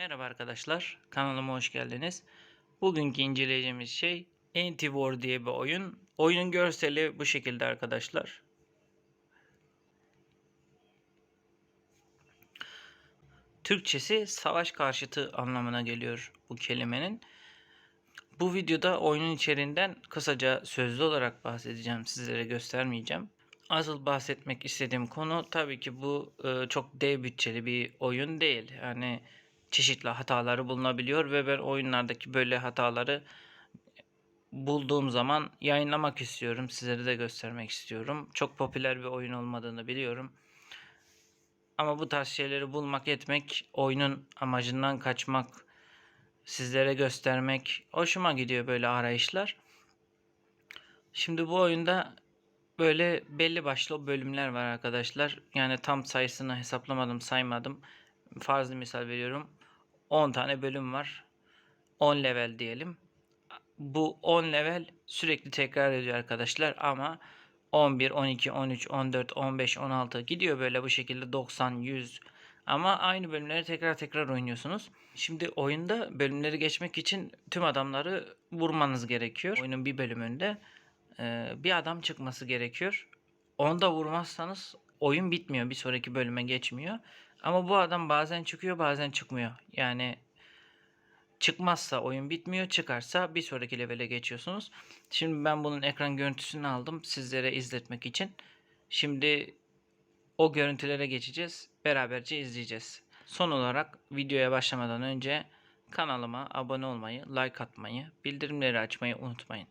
Merhaba arkadaşlar, kanalıma hoş geldiniz. Bugünkü inceleyeceğimiz şey Anti-War diye bir oyun. Oyunun görseli bu şekilde arkadaşlar. Türkçesi savaş karşıtı anlamına geliyor bu kelimenin. Bu videoda oyunun içeriğinden kısaca sözlü olarak bahsedeceğim, sizlere göstermeyeceğim. Asıl bahsetmek istediğim konu tabii ki bu e, çok dev bütçeli bir oyun değil. Yani çeşitli hataları bulunabiliyor ve ben oyunlardaki böyle hataları bulduğum zaman yayınlamak istiyorum. Sizlere de göstermek istiyorum. Çok popüler bir oyun olmadığını biliyorum. Ama bu tarz şeyleri bulmak etmek, oyunun amacından kaçmak, sizlere göstermek hoşuma gidiyor böyle arayışlar. Şimdi bu oyunda böyle belli başlı bölümler var arkadaşlar. Yani tam sayısını hesaplamadım, saymadım. Farzı misal veriyorum. 10 tane bölüm var. 10 level diyelim. Bu 10 level sürekli tekrar ediyor arkadaşlar ama 11, 12, 13, 14, 15, 16 gidiyor böyle bu şekilde 90, 100 ama aynı bölümleri tekrar tekrar oynuyorsunuz. Şimdi oyunda bölümleri geçmek için tüm adamları vurmanız gerekiyor. Oyunun bir bölümünde e, bir adam çıkması gerekiyor. Onu da vurmazsanız oyun bitmiyor. Bir sonraki bölüme geçmiyor. Ama bu adam bazen çıkıyor bazen çıkmıyor. Yani çıkmazsa oyun bitmiyor. Çıkarsa bir sonraki levele geçiyorsunuz. Şimdi ben bunun ekran görüntüsünü aldım sizlere izletmek için. Şimdi o görüntülere geçeceğiz. Beraberce izleyeceğiz. Son olarak videoya başlamadan önce kanalıma abone olmayı, like atmayı, bildirimleri açmayı unutmayın.